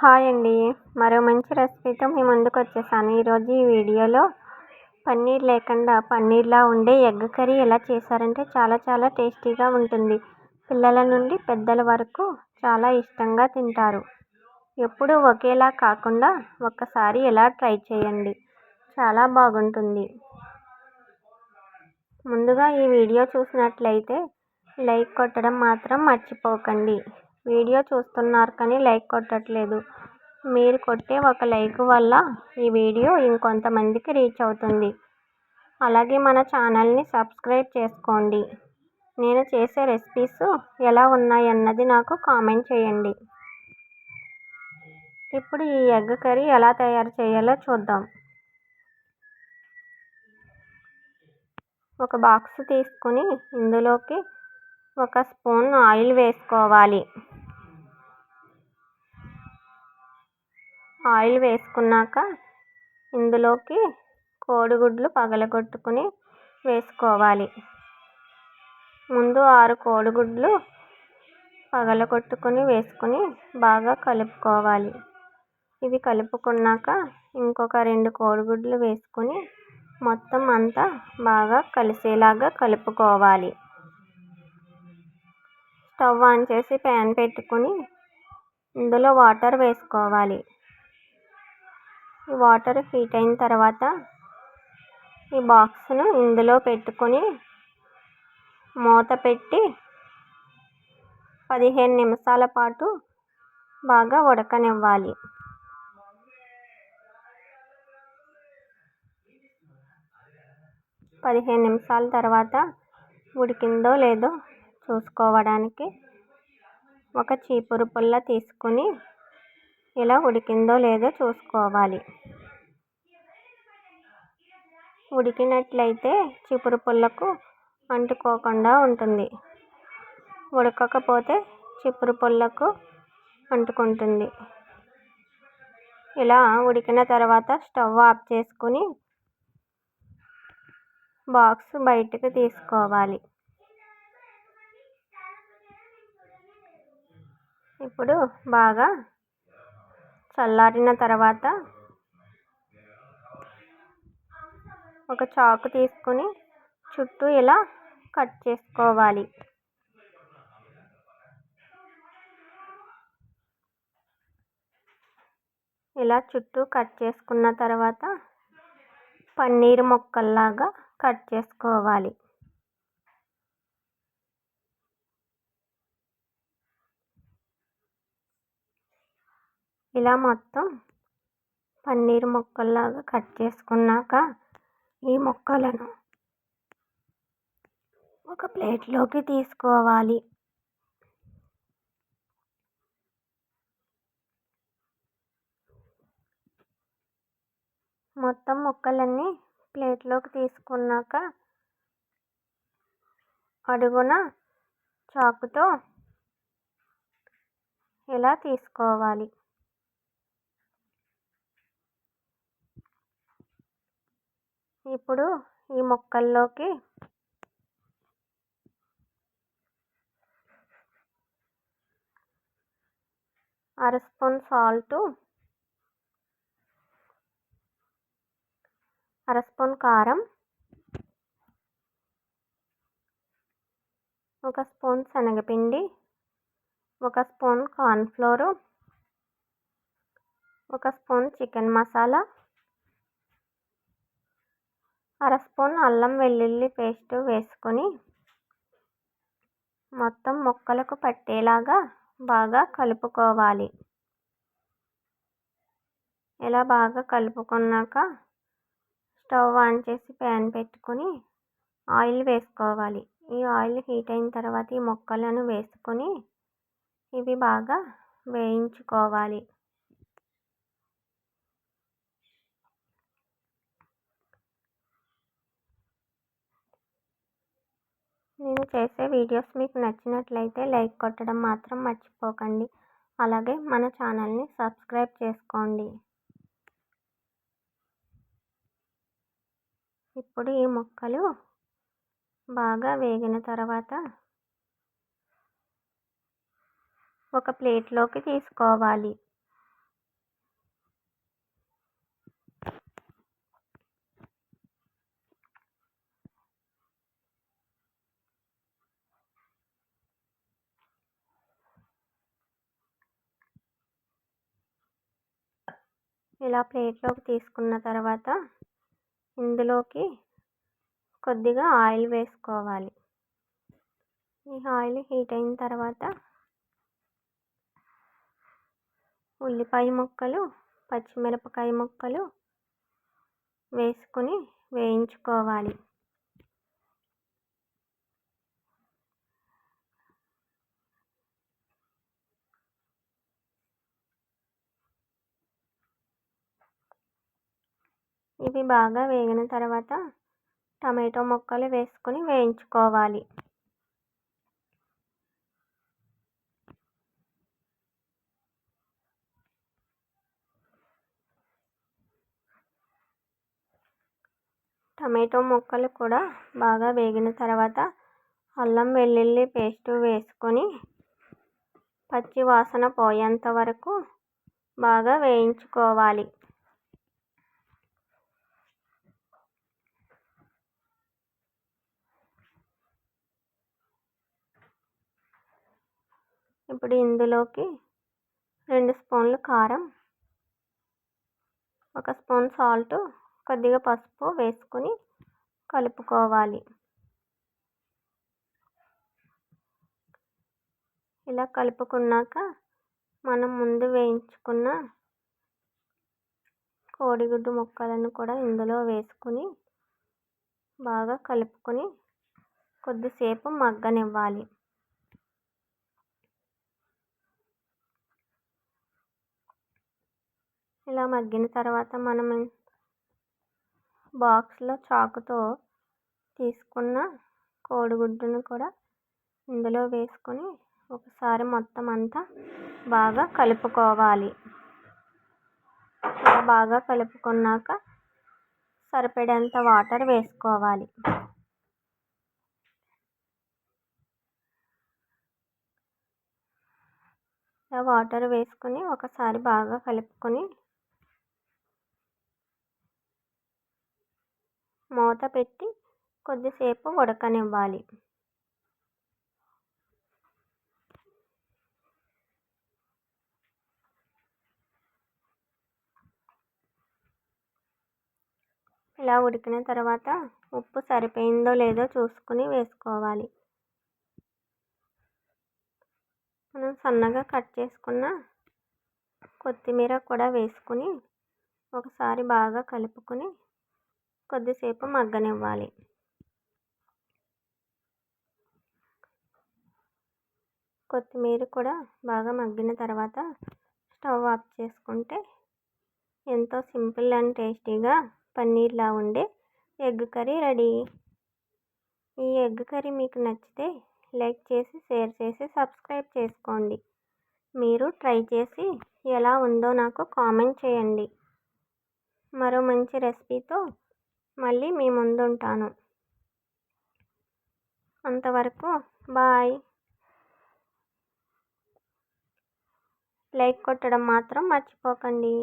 Hi అండి. మరో మంచి రెసిపీతో మీ ముందుకు వచ్చేసాను. ఈరోజు ఈ వీడియోలో పన్నీర్ లేకుండా పన్నీర్లా ఉండే ఎగ్ కర్రీ ఎలా చేశారంటే చాలా చాలా టేస్టీగా ఉంటుంది. పిల్లల నుండి పెద్దల వరకు చాలా ఇష్టంగా తింటారు. ఎప్పుడు ఒకేలా కాకుండా ఒక్కసారి ఎలా ట్రై చేయండి. చాలా బాగుంటుంది. ముందుగా ఈ వీడియో చూసినట్లయితే లైక్ కొట్టడం మాత్రం మర్చిపోకండి. వీడియో చూస్తున్నారు కానీ లైక్ కొట్టట్లేదు. మీరు కొట్టే ఒక లైక్ వల్ల ఈ వీడియో ఇంకొంతమందికి రీచ్ అవుతుంది. అలాగే మన ఛానల్ని సబ్స్క్రైబ్ చేసుకోండి. నేను చేసే రెసిపీస్ ఎలా ఉన్నాయన్నది నాకు కామెంట్ చేయండి. ఇప్పుడు ఈ ఎగ్ కర్రీ ఎలా తయారు చేయాలో చూద్దాం. ఒక బాక్స్ తీసుకుని ఇందులోకి ఒక స్పూన్ ఆయిల్ వేసుకోవాలి. ఆయిల్ వేసుకున్నాక ఇందులోకి కోడిగుడ్లు పగలగొట్టుకుని వేసుకోవాలి. ముందు ఆరు కోడిగుడ్లు పగలగొట్టుకుని వేసుకుని బాగా కలుపుకోవాలి. ఇవి కలుపుకున్నాక ఇంకొక రెండు కోడిగుడ్లు వేసుకుని మొత్తం అంతా బాగా కలిసేలాగా కలుపుకోవాలి. స్టవ్ ఆన్ చేసి ప్యాన్ పెట్టుకుని ఇందులో వాటర్ వేసుకోవాలి. ఈ వాటర్ హీట్ అయిన తర్వాత ఈ బాక్స్ను ఇందులో పెట్టుకొని మూత పెట్టి పదిహేను నిమిషాల పాటు బాగా ఉడకనివ్వాలి. పదిహేను నిమిషాల తర్వాత ఉడికిందో లేదో చూసుకోవడానికి ఒక చీపురు పుల్ల తీసుకుని ఇలా ఉడికిందో లేదో చూసుకోవాలి. ఉడికినట్లయితే చిపురు పుల్లకు అంటుకోకుండా ఉంటుంది. ఉడకకపోతే చిపురు పుల్లకు అంటుకుంటుంది. ఇలా ఉడికిన తర్వాత స్టవ్ ఆఫ్ చేసుకుని బాక్స్ బయటకు తీసుకోవాలి. ఇప్పుడు బాగా చల్లారిన తర్వాత ఒక చాకు తీసుకుని చుట్టూ ఇలా కట్ చేసుకోవాలి. ఇలా చుట్టూ కట్ చేసుకున్న తర్వాత పన్నీర్ ముక్కల్లాగా కట్ చేసుకోవాలి. ఇలా మొత్తం పన్నీర్ ముక్కల్లాగా కట్ చేసుకున్నాక ఈ ముక్కలను ఒక ప్లేట్లోకి తీసుకోవాలి. మొత్తం ముక్కలన్నీ ప్లేట్లోకి తీసుకున్నాక అడుగున చాకుతో ఇలా తీసుకోవాలి. ఇప్పుడు ఈ ముక్కల్లోకి అర స్పూన్ సాల్టు అర స్పూన్ కారం ఒక స్పూన్ శనగపిండి ఒక స్పూన్ కార్న్ఫ్లోరు ఒక స్పూన్ చికెన్ మసాలా అర స్పూన్ అల్లం వెల్లుల్లి పేస్ట్ వేసుకొని మొత్తం ముక్కలకు పట్టేలాగా బాగా కలుపుకోవాలి. ఇలా బాగా కలుపుకున్నాక స్టవ్ ఆన్ చేసి ప్యాన్ పెట్టుకొని ఆయిల్ వేసుకోవాలి. ఈ ఆయిల్ హీట్ అయిన తర్వాత ఈ ముక్కలను వేసుకొని ఇవి బాగా వేయించుకోవాలి. నేను చేసే వీడియోస్ మీకు నచ్చినట్లయితే లైక్ కొట్టడం మాత్రం మర్చిపోకండి. అలాగే మన ఛానల్ని సబ్స్క్రైబ్ చేసుకోండి. ఇప్పుడు ఈ ముక్కలు బాగా వేగిన తర్వాత ఒక ప్లేట్లోకి తీసుకోవాలి. ఇలా ప్లేట్లోకి తీసుకున్న తర్వాత ఇందులోకి కొద్దిగా ఆయిల్ వేసుకోవాలి. ఈ ఆయిల్ హీట్ అయిన తర్వాత ఉల్లిపాయ ముక్కలు పచ్చిమిరపకాయ ముక్కలు వేసుకొని వేయించుకోవాలి. ఇవి బాగా వేగిన తర్వాత టమాటో ముక్కలు వేసుకొని వేయించుకోవాలి. టమాటో ముక్కలు కూడా బాగా వేగిన తర్వాత అల్లం వెల్లుల్లి పేస్ట్ వేసుకొని పచ్చి వాసన పోయేంత వరకు బాగా వేయించుకోవాలి. ఇప్పుడు ఇందులోకి రెండు స్పూన్లు కారం ఒక స్పూన్ సాల్ట్ కొద్దిగా పసుపు వేసుకొని కలుపుకోవాలి. ఇలా కలుపుకున్నాక మనం ముందు వేయించుకున్న కోడిగుడ్డు ముక్కలను కూడా ఇందులో వేసుకొని బాగా కలుపుకొని కొద్దిసేపు మగ్గనివ్వాలి. ఇలా మగ్గిన తర్వాత మనం బాక్స్లో చాకుతో తీసుకున్న కోడిగుడ్డును కూడా ఇందులో వేసుకొని ఒకసారి మొత్తం అంతా బాగా కలుపుకోవాలి. బాగా కలుపుకున్నాక సరిపడేంత వాటర్ వేసుకోవాలి. వాటర్ వేసుకొని ఒకసారి బాగా కలుపుకొని మూత పెట్టి కొద్దిసేపు ఉడకనివ్వాలి. ఇలా ఉడికిన తర్వాత ఉప్పు సరిపోయిందో లేదో చూసుకుని వేసుకోవాలి. మనం సన్నగా కట్ చేసుకున్న కొత్తిమీర కూడా వేసుకుని ఒకసారి బాగా కలుపుకొని కొద్దిసేపు మగ్గనివ్వాలి. కొత్తిమీర కూడా బాగా మగ్గిన తర్వాత స్టవ్ ఆఫ్ చేసుకుంటే ఎంతో సింపుల్ అండ్ టేస్టీగా పన్నీర్లా ఉండే ఎగ్ కర్రీ రెడీ. ఈ ఎగ్ కర్రీ మీకు నచ్చితే లైక్ చేసి షేర్ చేసి సబ్స్క్రైబ్ చేసుకోండి. మీరు ట్రై చేసి ఎలా ఉందో నాకు కామెంట్ చేయండి. మరో మంచి రెసిపీతో మళ్ళీ మీ ముందుంటాను. అంతవరకు బాయ్. లైక్ కొట్టడం మాత్రం మర్చిపోకండి.